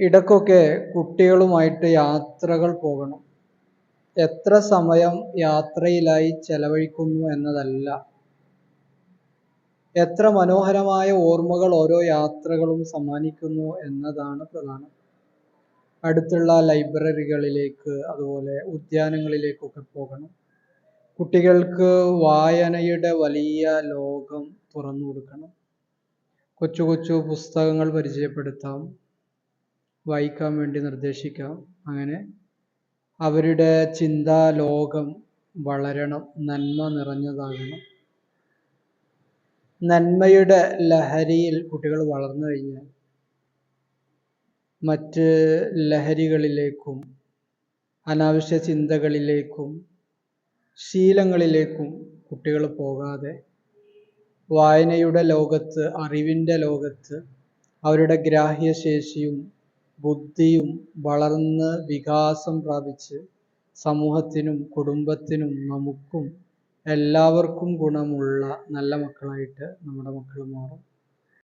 ഇടയ്ക്കൊക്കെ കുട്ടികളുമായിട്ട് യാത്രകൾ പോകണം. എത്ര സമയം യാത്രയിലായി ചെലവഴിക്കുന്നു എന്നതല്ല. എത്ര മനോഹരമായ ഓർമ്മകൾ ഓരോ യാത്രകളും സമ്മാനിക്കുന്നു എന്നതാണ് പ്രധാനം. അടുത്തുള്ള ലൈബ്രറികളിലേക്ക് അതുപോലെ ഉദ്യാനങ്ങളിലേക്കൊക്കെ പോകണം. കുട്ടികൾക്ക് വായനയുടെ വലിയ ലോകം തുറന്നു കൊടുക്കണം. കൊച്ചു കൊച്ചു പുസ്തകങ്ങൾ പരിചയപ്പെടുത്താം. വായിക്കാൻ വേണ്ടി നിർദ്ദേശിക്കാം. അങ്ങനെ അവരുടെ ചിന്താ ലോകം വളരണം നന്മ നിറഞ്ഞതാകണം. നന്മയുടെ ലഹരിയിൽ കുട്ടികൾ വളർന്നു കഴിഞ്ഞാൽ മറ്റ് ലഹരികളിലേക്കും അനാവശ്യ ചിന്തകളിലേക്കും ശീലങ്ങളിലേക്കും കുട്ടികൾ പോകാതെ വായനയുടെ ലോകത്ത് അറിവിന്റെ ലോകത്ത് അവരുടെ ഗ്രാഹ്യശേഷിയും ബുദ്ധിയും വളർന്ന് വികാസം പ്രാപിച്ച് സമൂഹത്തിനും കുടുംബത്തിനും നമുക്കും എല്ലാവർക്കും ഗുണമുള്ള നല്ല മക്കളായിട്ട് നമ്മുടെ മക്കൾ മാറും.